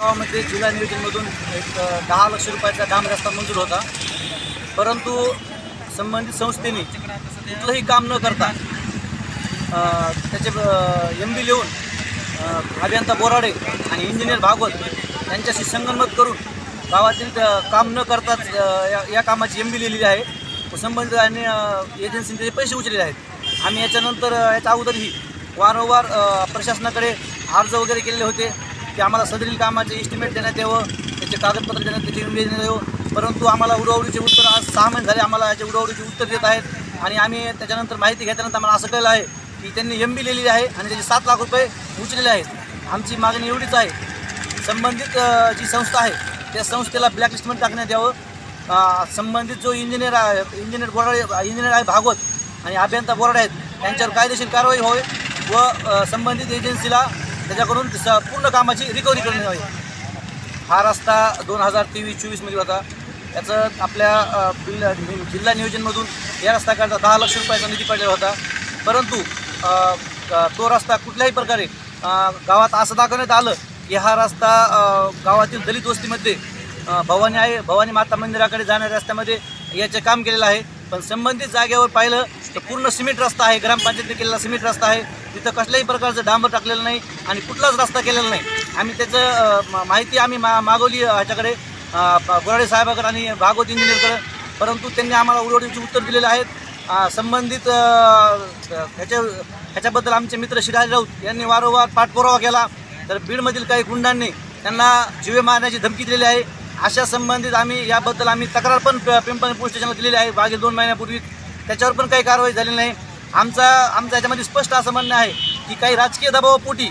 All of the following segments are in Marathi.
गावामध्ये जिल्हा नियोजनमधून एक दहा लक्ष रुपयाचा डांब रस्ता मंजूर होता. परंतु संबंधित संस्थेने कुठलंही काम न करता त्याचे एम बी लिहून अभियंता बोराडे आणि इंजिनियर भागवत यांच्याशी संगनमत करून गावातील काम न करताच या- या कामाची एम बी लिहिलेली आहे. व संबंधित आणि एजन्सीने त्याचे पैसे उचलले आहेत. आम्ही याच्यानंतर याच्या अगोदरही वारंवार प्रशासनाकडे अर्ज वगैरे केलेले होते. की आम्हाला सदरील कामाचे एस्टिमेट देण्यात यावं त्याचे कागदपत्र देण्यात त्याची एम देण्यात यावं. परंतु आम्हाला उडवडीचे उत्तर आज सहा महिने झाले आम्हाला याचे उडवडीचे उत्तर देत आहेत. आणि आम्ही त्याच्यानंतर माहिती घेतल्यानंतर आम्हाला असं कळलं आहे की त्यांनी एम बी लिहिलेली आहे आणि त्याचे सात लाख रुपये उचललेले आहेत. आमची मागणी एवढीच आहे. संबंधित जी संस्था आहे त्या संस्थेला ब्लॅकलिस्टमध्ये टाकण्यात यावं. संबंधित जो इंजिनियर आहे इंजिनियर बोराडे इंजिनियर आहे भागवत आणि अभियंता बोराडे आहेत त्यांच्यावर कायदेशीर कारवाई होय व संबंधित एजन्सीला त्याच्याकडून पूर्ण कामाची रिकव्हरी करणे हवी हा रस्ता दोन हजार तेवीस चोवीसमध्ये होता. याचं आपल्या अ, जिल्हा नियोजनमधून या रस्त्याकरता दहा लक्ष रुपयाचा निधी पडलेला होता. परंतु तो रस्ता कुठल्याही प्रकारे गावात असं दाखवण्यात आलं की हा रस्ता गावातील दलित वस्तीमध्ये भवानी आहे भवानी माता मंदिराकडे जाणाऱ्या रस्त्यामध्ये याचे काम केलेलं आहे. पण संबंधित जागेवर पाहिलं तर पूर्ण सिमेंट रस्ता आहे. ग्रामपंचायतीने केलेला सिमेंट रस्ता आहे. तिथं कसल्याही प्रकारचं डांबर टाकलेलं नाही आणि कुठलाच रस्ता केलेला नाही. आम्ही त्याचं माहिती आम्ही मा मागवली ह्याच्याकडे अ, साहेबाकडे आणि भागवत इंजिनियरकडे परंतु त्यांनी आम्हाला उडवडीचे उत्तर दिलेले आहेत. संबंधित ह्याच्या ह्याच्याबद्दल आमचे मित्र शिराज राऊत यांनी वारंवार पाठपुरावा केला. तर बीडमधील काही गुंडांनी त्यांना जीवे मारण्याची धमकी दिलेली आहे. अशा संबंधित आम्ही याबद्दल आम्ही तक्रार पण प- पोलीस स्टेशनला दिलेली आहे. मागील दोन महिन्यापूर्वी त्याच्यावर पण काही कारवाई झालेली नाही. आमचा आमचं याच्यामध्ये स्पष्ट असं म्हणणं आहे की काही राजकीय दबावापोटी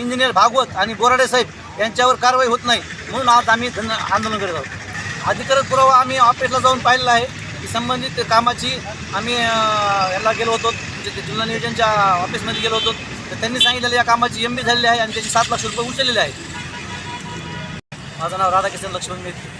इंजिनियर भागवत आणि बोराडे साहेब यांच्यावर कारवाई होत नाही. म्हणून आज आम्ही धन आंदोलन करत आहोत. अधिकृत पुरावा आम्ही ऑफिसला जाऊन पाहिलेला आहे. की संबंधित कामाची आम्ही याला गेलो होतो. म्हणजे ते जिल्हा नियोजनच्या ऑफिसमध्ये गेलो होतो. तर त्यांनी सांगितलेलं या कामाची एम बी झालेली आहे आणि त्याची सात लाख रुपये उचललेले आहे माझं नाव राधाकिशन लक्ष्मण मेत्री